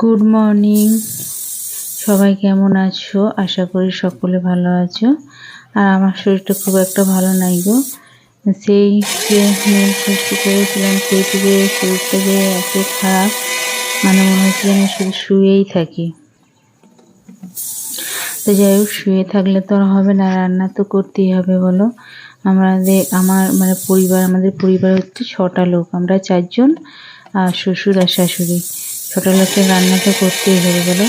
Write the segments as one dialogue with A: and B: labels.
A: Good morning সবাই কেমন আছো? আশা করি সকলে ভালো আছো। আর আমার শরীরটা খুব একটা ভালো নাই গো। সেই যে সুস্থ করেছিলাম, সেই থেকে শরীরটা যে এত খারাপ মানে মনে হচ্ছে আমি শুধু শুয়েই থাকি। তো যাই হোক, শুয়ে থাকলে তো আর হবে না, রান্না তো করতেই হবে, বলো। আমাদের, আমার মানে পরিবার, আমাদের পরিবার হচ্ছে ছটা লোক। আমরা চারজন আর শ্বশুর আর শাশুড়ি। ছটা লোকের রান্নাটা করতেই হবে বলো।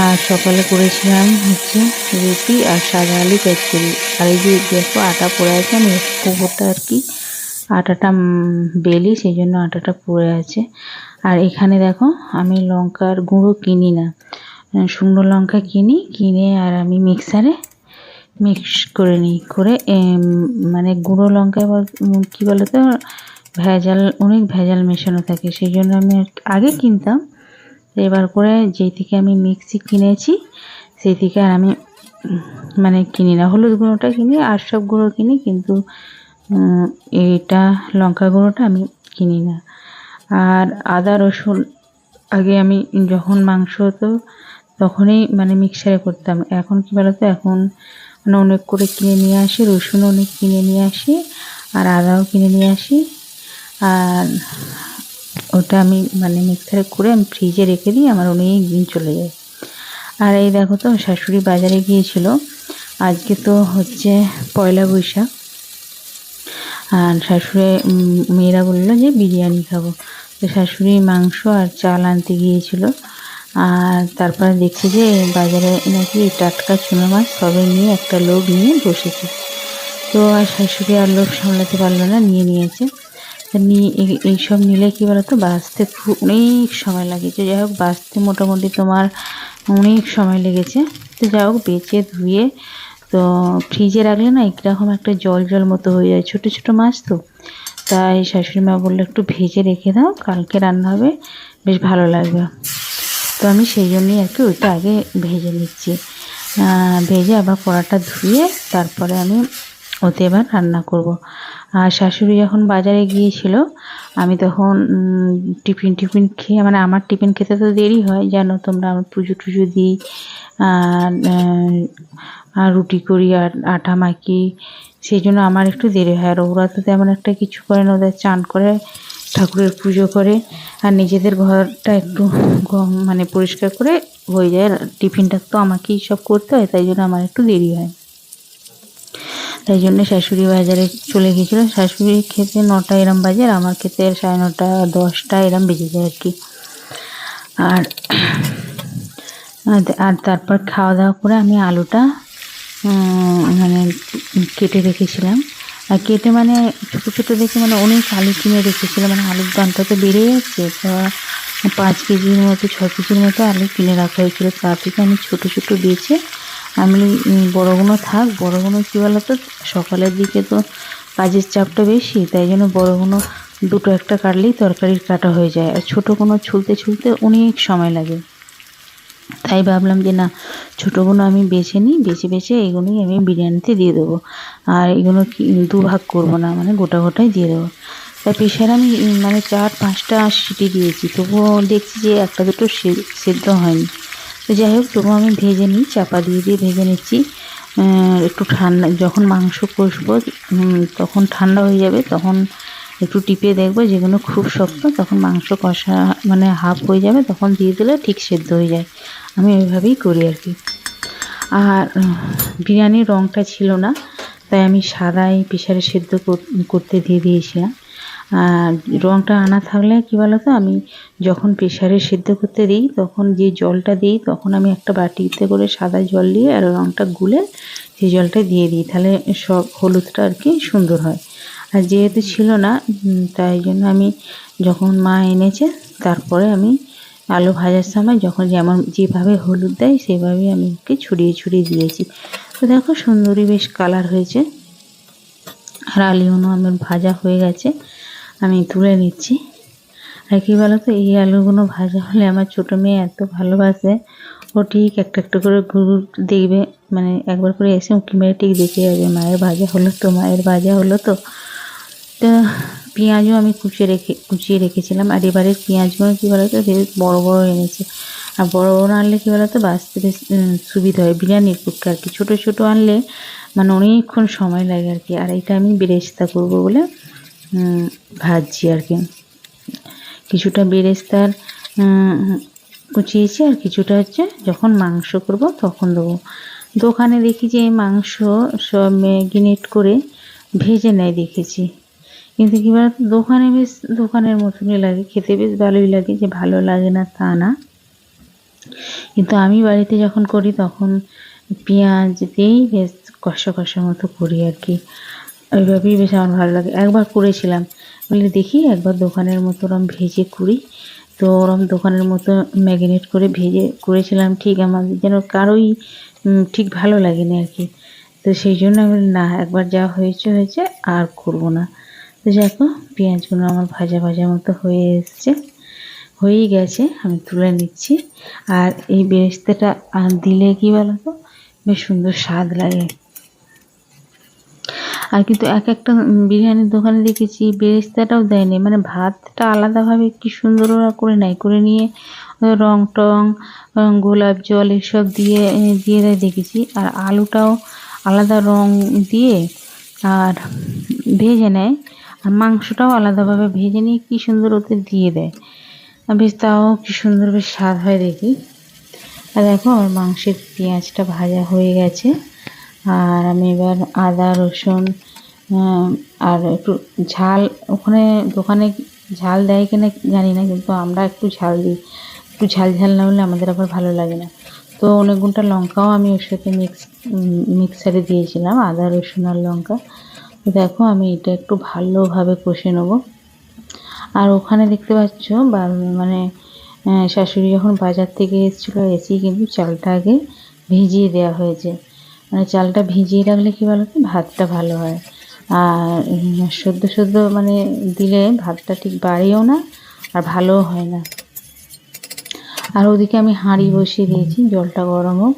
A: আর সকালে করেছিলাম হচ্ছে রুটি আর সাদা আলু চচ্চড়ি আর এই যে দেখো আটা পড়ে আছে, আমি পুকুরটা আর কি, আটাটা বেলি, সেই জন্য আটাটা পড়ে আছে। আর এখানে দেখো আমি লঙ্কার গুঁড়ো কিনি না। শুকনো লঙ্কা কিনি, কিনে আর আমি মিক্সারে মিক্স করে নিই, করে মানে গুঁড়ো লঙ্কা কী বলতো, ভেজাল, অনেক ভেজাল মেশানো থাকে, সেই জন্য আমি আগে কিনতাম, এবার করে যেই থেকে আমি মিক্সি কিনেছি, সেই থেকে আর আমি মানে কিনি না, হলুদ গুঁড়োটা কিনি, আর সব গুঁড়ো কিনি, কিন্তু এটা লঙ্কা গুঁড়োটা আমি কিনি না। আর আদা, রসুন, আগে আমি যখন মাংস হতো, তখনই মানে মিক্সারে করতাম, এখন কী বলতো, এখন অনেক করে কিনে নিয়ে আসি রসুন অনেক কিনে নিয়ে আসি, আর আদাও কিনে নিয়ে আসি। আর ওটা আমি মানে মিক্সারে করে আমি ফ্রিজে রেখে দিই, আমার অনেক দিন চলে যায়। আর এই দেখো তো, শাশুড়ি বাজারে গিয়েছিল। আজকে তো হচ্ছে পয়লা বৈশাখ। আর শাশুড়ি মেয়েরা বলল যে বিরিয়ানি খাব। তো শাশুড়ি মাংস আর চাল আনতে গিয়েছিল। আর তারপরে দেখছি যে বাজারে নাকি টাটকা চুনো মাছ সবে নিয়ে একটা লোক নিয়ে বসেছে। তো আর শাশুড়ি আর লোক সামলাতে পারল না, নিয়ে নিয়েছে। নিয়ে এইসব নিলে কী বলতো, বাঁচতে খুব অনেক সময় লাগে যে যাই হোক, বাঁচতে মোটামুটি তোমার অনেক সময় লেগেছে। তো যাই হোক, বেঁচে ধুয়ে তো ফ্রিজে রাখলে না একরকম একটা জল জল মতো হয়ে যায়। ছোটো ছোটো মাছ তো। তাই শাশুড়ি মা বলল, একটু ভেজে রেখে দাও, কালকে রান্না হবে, বেশ ভালো লাগবে। তো আমি সেই জন্যই আর কি ওইটা আগে ভেজে নিচ্ছি ভেজে আবার কড়াটা ধুয়ে তারপরে আমি ওতে এবার রান্না করব। আর শাশুড়ি যখন বাজারে গিয়েছিল, আমি তখন টিফিন টিফিন খেয়ে মানে আমার টিফিন খেতে তো দেরি হয়, জানো তোমরা আমার পুজো টুজো দিই আর রুটি করি, আর আটা মাখি, সেই জন্য আমার একটু দেরি হয় আর ওরা তো তেমন একটা কিছু করে না, ওদের চান করে ঠাকুরের পুজো করে আর নিজেদের ঘরটা একটু মানে পরিষ্কার করে হয়ে যায়। টিফিনটা তো আমাকেই সব করতে হয়, তাই জন্য আমার একটু দেরি হয়। তাই জন্য শাশুড়ি বাজারে চলে গিয়েছিল। শাশুড়ি খেতে নটা এরম বাজে আর আমার খেতে সাড়ে নটা, দশটা এরম বেজে যায় আর কি। আর আর তারপর খাওয়া দাওয়া করে আমি আলুটা মানে কেটে রেখেছিলাম। আর কেটে মানে ছোটো ছোটো দেখে মানে অনেক আলু কিনে রেখেছিলাম মানে আলুর দামটা তো বেড়ে যাচ্ছে তো পাঁচ কেজির মতো, ছ কেজির মতো আলু কিনে রাখা হয়েছিল। তার থেকে আমি ছোটো ছোটো বেছে আমি বড়োগুলো থাক বড়োগুলো কী বলতো, সকালের দিকে তো কাজের চাপটা বেশি, তাই জন্য বড়োগুলো দুটো একটা কাটলেই তরকারির কাটা হয়ে যায়। আর ছোটো কোনো ছুলতে ছুলতে অনেক সময় লাগে। তাই ভাবলাম যে না ছোটোগুলো আমি বেছে নিই, বেছে বেছে এগুলোই আমি বিরিয়ানিতে দিয়ে দেবো। আর এগুলো কি দুভাগ করব না মানে গোটা গোটাই দিয়ে দেবো। তাই প্রেশার আমি মানে চার পাঁচটা সিটি দিয়েছি, তবুও দেখছি যে একটা দুটো সেদ্ধ হয়নি। তো যাই হোক তবু আমি ভেজে নিই, চাপা দিয়ে দিয়ে ভেজে নিচ্ছি। একটু ঠান্ডা, যখন মাংস কষবো তখন ঠান্ডা হয়ে যাবে, তখন একটু টিপে দেখব, যেগুলো খুব শক্ত, তখন মাংস কষা মানে হাফ হয়ে যাবে, তখন দিয়ে দিলে ঠিক সেদ্ধ হয়ে যায়। আমি ওইভাবেই করি আর কি। আর বিরিয়ানির রঙটা ছিল না, তাই আমি সাদাই প্রেশারে সেদ্ধ করতে দিয়ে দিয়েছিলাম। আর রঙটা আনা থাকলে কী বলতো, আমি যখন প্রেশারে সেদ্ধ করতে দিই, তখন যে জলটা দিই, তখন আমি একটা বাটিতে করে সাদা জল দিয়ে আর রঙটা গুলে সেই জলটা দিয়ে দিই, তাহলে সব হলুদটা আর কি সুন্দর হয়। আর যেহেতু ছিল না তাই জন্য আমি যখন মা এনেছে, তারপরে আমি আলু ভাজার সময় যখন যেমন যেভাবে হলুদ দেয়, সেভাবে আমি ওকে ছড়িয়ে ছড়িয়ে দিয়েছি। তো দেখো সুন্দরী বেশ কালার হয়েছে। আর আলুগুলো আমার ভাজা হয়ে গেছে, আমি তুলে নিচ্ছি। আর কী বলতো, এই আলুগুলো ভাজা হলে আমার ছোটো মেয়ে এত ভালোবাসে। ও ঠিক একটা একটা করে ঘুর দেখবে মানে একবার করে এসে উঁকি মেরে ঠিক দেখে যাবে, মায়ের ভাজা হলো তো, মায়ের ভাজা হলো তো। তো পেঁয়াজও আমি কুচিয়ে রেখে, কুচিয়ে রেখেছিলাম। আর এবারে পেঁয়াজগুলো কী বলতো বেশ বড় বড় এনেছে। আর বড়ো বড়ো আনলে কী বলতো, বাঁচতে বেশ সুবিধা হয়। বিরিয়ানির পক্ষে আর কি। ছোটো ছোটো আনলে মানে অনেকক্ষণ সময় লাগে আর কি। আর এটা আমি বেরেস্তা করব বলে ভাজছি আর কি। কিছুটা বেরেস্তার কুচিয়েছি আর কিছুটা হচ্ছে যখন মাংস করব তখন দেবো। দোকানে দেখি যে মাংস সব ম্যাগিনেট করে ভেজে নেয় দেখেছি। কিন্তু কী বলতো, দোকানে বেশ, দোকানের মতনই লাগে, খেতে বেশ ভালোই লাগে, যে ভালো লাগে না তা না। কিন্তু আমি বাড়িতে যখন করি, তখন পেঁয়াজ দিয়েই বেশ কষা কষা মতো করি আর কি। ওইভাবেই বেশ আমার ভালো লাগে। একবার করেছিলাম। বলে দেখি, একবার দোকানের মতো ওরম ভেজে করি। তো ওরম দোকানের মতো ম্যাগিনেট করে ভেজে করেছিলাম, ঠিক আমার যেন কারোই ঠিক ভালো লাগেনি আর কি। তো সেই জন্য আমি না, একবার যা হয়েছে হয়েছে, আর করব না। তো দেখো, পেঁয়াজগুলো আমার ভাজা ভাজা মতো হয়ে এসছে। হয়েই গেছে, আমি তুলে নিচ্ছি। আর এই বেরেস্তাটা দিলে কি বলো তো বেশ সুন্দর স্বাদ লাগে। আর কিন্তু এক একটা বিরিয়ানির দোকানে দেখেছি বেরেস্তাটাও দেয়নি। মানে ভাতটা আলাদাভাবে কি সুন্দর ওরা করে নেয়। করে নিয়ে রং টং গোলাপ জল এসব দিয়ে দিয়ে দেয় দেখেছি। আর আলুটাও আলাদা রং দিয়ে আর ভেজে নেয়। আর মাংসটাও আলাদাভাবে ভেজে নিয়ে কী সুন্দর ওতে দিয়ে দেয়। বেশ তাও কী সুন্দর বেশ স্বাদ হয় দেখি। আর দেখো আমার মাংসের পেঁয়াজটা ভাজা হয়ে গেছে। আর আমি এবার আদা, রসুন আর একটু ঝাল ওখানে দোকানে ঝাল দেয় কিনা জানি না, কিন্তু আমরা একটু ঝাল দিই। একটু ঝাল ঝাল না হলে আমাদের আবার ভালো লাগে না। তো অনেক অনেকগুনটা লঙ্কাও আমি ওর সাথে মিক্স মিক্সারে দিয়েছিলাম, আদা, রসুন আর লঙ্কা। দেখো, আমি এটা একটু ভালোভাবে কষে নেব। আর ওখানে দেখতে পাচ্ছ, বা মানে শাশুড়ি যখন বাজার থেকে এসেছিল, এসেই কিন্তু চালটা আগে ভিজিয়ে দেওয়া হয়েছে। মানে চালটা ভিজিয়ে রাখলে কী বলো ভাতটা ভালো হয়। আর সদ্য সদ্য মানে দিলে ভাতটা ঠিক বাড়েও না, আর ভালোও হয় না। আর ওদিকে আমি হাঁড়ি বসিয়ে দিয়েছি, জলটা গরম হোক।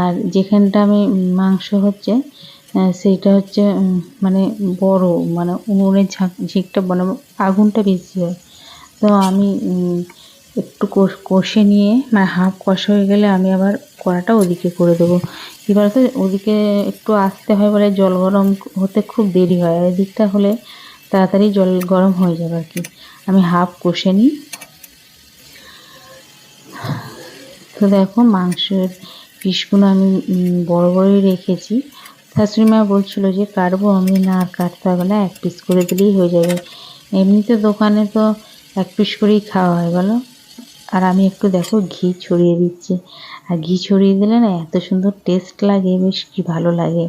A: আর যেখানটা আমি মাংস হচ্ছে সেইটা হচ্ছে মানে বড় মানে উনুনের ঝাঁক, ঝিকটা মানে আগুনটা বেশি হয়। তো আমি একটু কষ- নিয়ে মানে হাফ কষা হয়ে গেলে আমি আবার কড়াটা ওদিকে করে দেবো। কী বলতো, ওদিকে একটু আসতে হয় বলে জল গরম হতে খুব দেরি হয়, আর এদিকটা হলে তাড়াতাড়ি জল গরম হয়ে যাবে আর কি। আমি হাফ কষে নিই। তো দেখো মাংসের পিসগুলো আমি বড় বড়ই রেখেছি। শাশুড়ি মা বলছিল যে, কাটবো আমি, না আর কাটতে হবে না, এক পিস করে দিলেই হয়ে যাবে। এমনিতে দোকানে তো এক পিস করেই খাওয়া হয়, বলো? আর আমি একটু দেখো, ঘি ছড়িয়ে দিচ্ছি। আর ঘি ছড়িয়ে দিলে না এত সুন্দর টেস্ট লাগে, বেশ কি ভালো লাগে।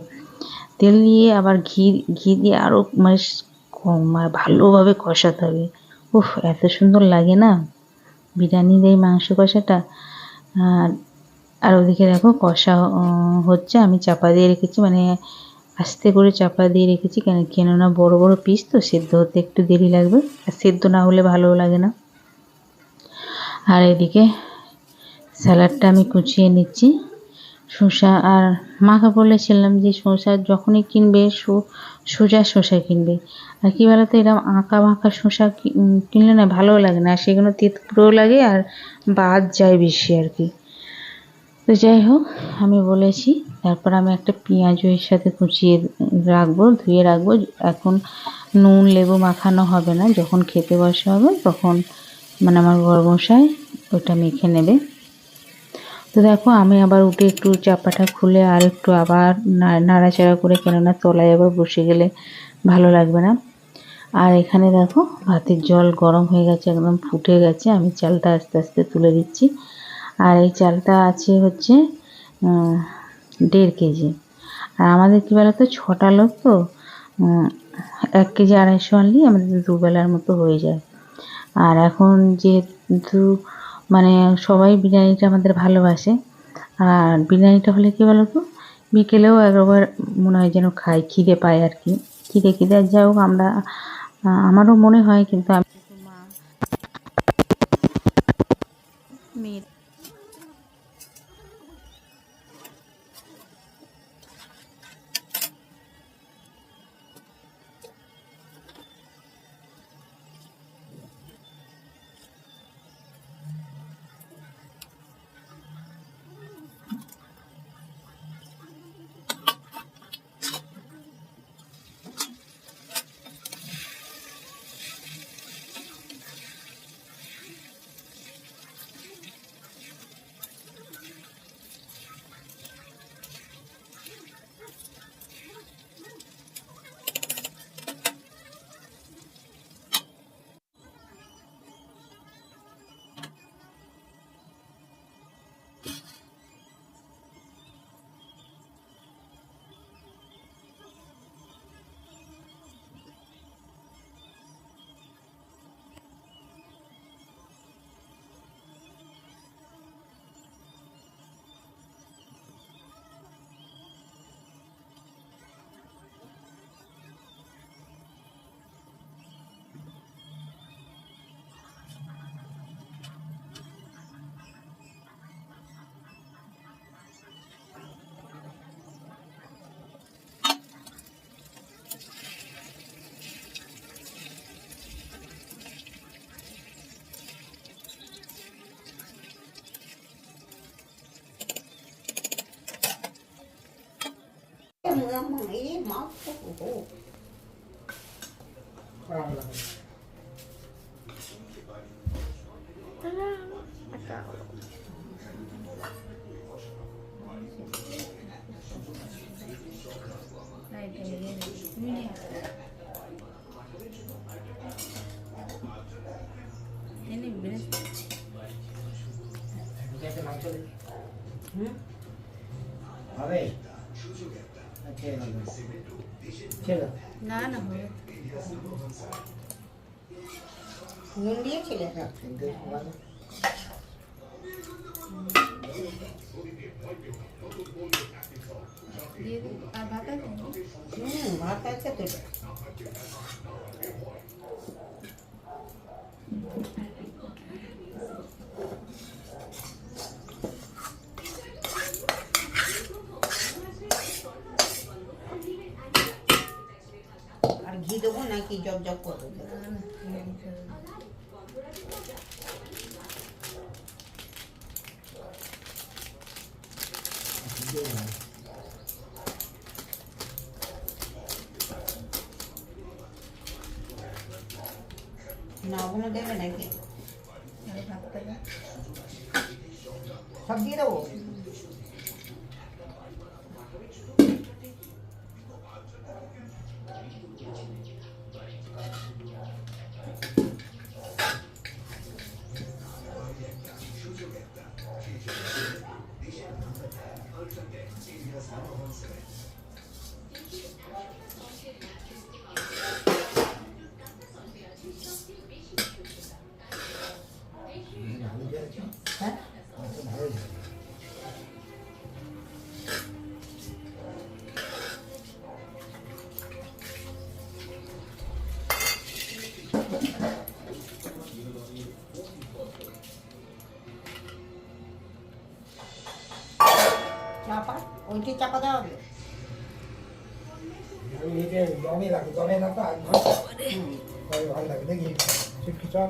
A: তেল দিয়ে আবার ঘি ঘি দিয়ে আরও মানে মানে ভালোভাবে কষাতে হবে। উফ, এত সুন্দর লাগে না? বিরিয়ানির এই মাংস কষাটা, আর আর ওদিকে দেখো কষা হচ্ছে আমি চাপা দিয়ে রেখেছি মানে আস্তে করে চাপা দিয়ে রেখেছি, কেন, কেননা বড় বড় পিস তো সেদ্ধ হতে একটু দেরি লাগবে, আর সেদ্ধ না হলে ভালোও লাগে না। আর এদিকে স্যালাডটা আমি কুচিয়ে নিচ্ছি। শসা আর মাকে বলেছিলাম যে শসা যখনই কিনবে সোজা শসা কিনবে। আর কি বলতো এরকম আঁকা বাঁকা শসা কিনলে না ভালো লাগে না সেগুলো তেতপুরো লাগে আর বাদ যায় বেশি আর কি। তো যাই হোক, আমি বলেছি, তারপর আমি একটা পেঁয়াজও এর সাথে কুচিয়ে রাখব, ধুয়ে রাখব। এখন নুন, লেবু মাখানো হবে না। যখন খেতে বসা হবে, তখন মানে আমার গরমশাই ওটা মেখে নেবে। তো দেখো, আমি আবার উঠে একটু চাপাটা খুলে আর একটু আবার নাড়াচাড়া করে কেননা তলায় আবার বসে গেলে ভালো লাগবে না। আর এখানে দেখো, ভাতের জল গরম হয়ে গেছে, একদম ফুটে গেছে। আমি চালটা আস্তে আস্তে তুলে দিচ্ছি। আর এই চালটা আছে হচ্ছে দেড় কেজি। আর আমাদের কী বলতো, ছটা লোক তো এক কেজি আড়াইশো আনলেই আমাদের দুবেলার মতো হয়ে যায়। আর এখন যেহেতু মানে সবাই বিরিয়ানিটা আমাদের ভালোবাসে, আর বিরিয়ানিটা হলে কী বলতো, বিকেলেও একবার মনে হয় যেন খাই, খিদে পায় আর কি। খিদে খিদে, যাই হোক আমরা আমারও মনে হয় কিন্তু
B: এই মাছ তো ও
C: খারাপ লাগে একটা মাংস দিই
B: হুম
C: হবে
D: না না
B: নুন দিয়েছিলে
D: ভাত আছে?
B: তো আর ঘি দেবো নাকি জব জব করব
D: না না নিরামিষ হবে।
B: না ওগুলো দেবে নাকি
D: আর ভাতটা দাও।
B: সব দিয়ে দেবো
C: চলছে
B: হ্যাঁ
C: তো ভালোই লাগে
B: চাপা ওইটি চাপা দেওয়া হবে
C: আমি এটা দমে রাখি দমে রাখো আগ ঘণ্টা তবে ভালো লাগে দেখি চুটকি চপ